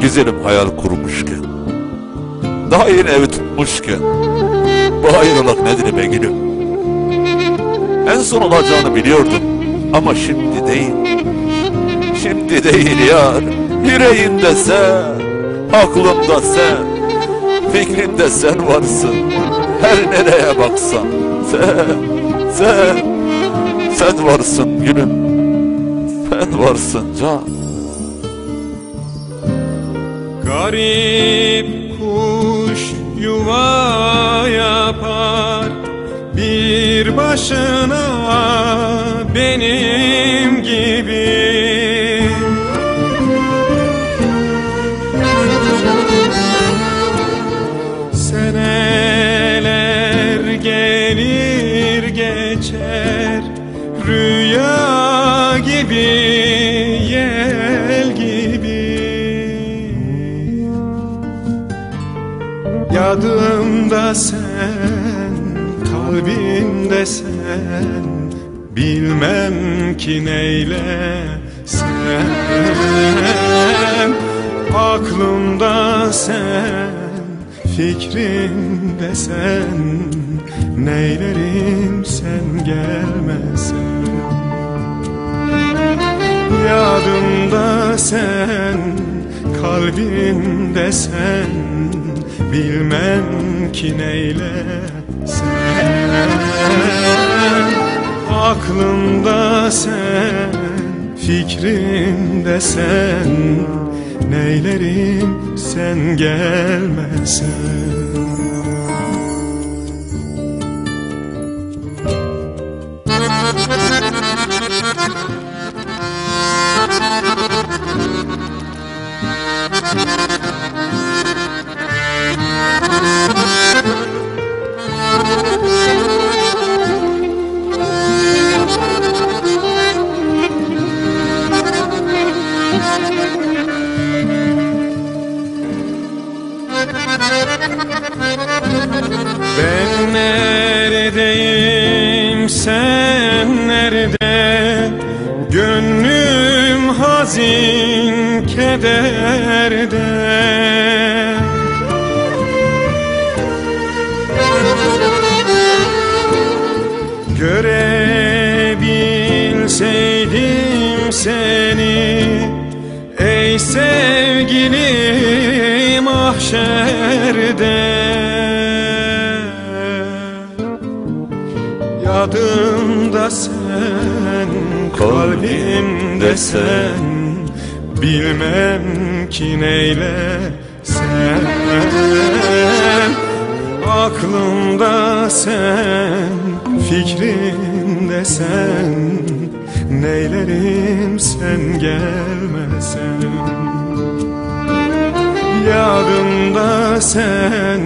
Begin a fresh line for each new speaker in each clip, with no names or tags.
Güzelim hayal kurmuşken yeni evi tutmuşken Bu ayrılık nedir be gülüm? En son olacağını biliyordum Ama şimdi değil. Şimdi değil yar Yüreğimde sen Aklımda sen Fikrimde sen varsın. Her nereye baksan Sen Sen Sen varsın gülüm Sen varsın can.
Garip kuş yuva yapar Bir başına benim gibi. Seneler gelir geçer Rüya gibi yel gibi. Yadımda sen, kalbimde sen. Bilmem ki neyle sen. Aklımda sen, fikrimde sen. Neylerim sen gelmesen Yadımda sen, kalbimde sen. Bilmem ki neyle sen. Aklımda sen, fikrimde sen. Neylerim sen gelmesen hazin kederde. Görebilseydim seni Ey sevgili mahşerde. Yadımda sen, kalbimde sen Bilmem ki neyle sen Aklımda sen, fikrimde sen Neylerim sen gelmesen Yadımda sen,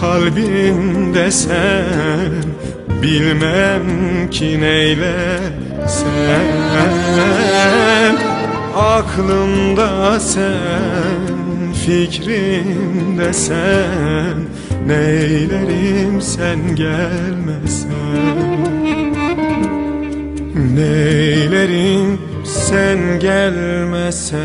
kalbimde sen Bilmem ki neyle sen Aklımda sen, fikrimde sen Neylerim sen gelmesen? Neylerim sen gelmesen